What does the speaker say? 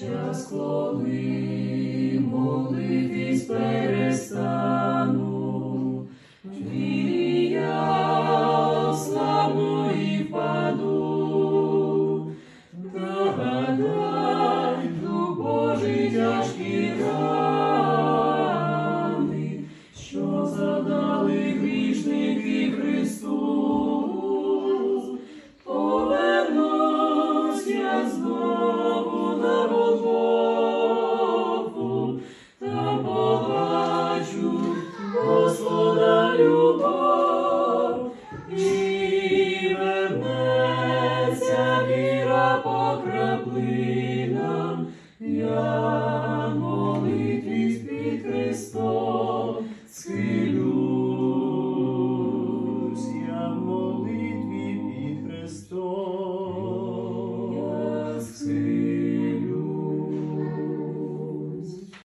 час, коли побачу, Господа любов, і віра по я молитві під Христом схилю.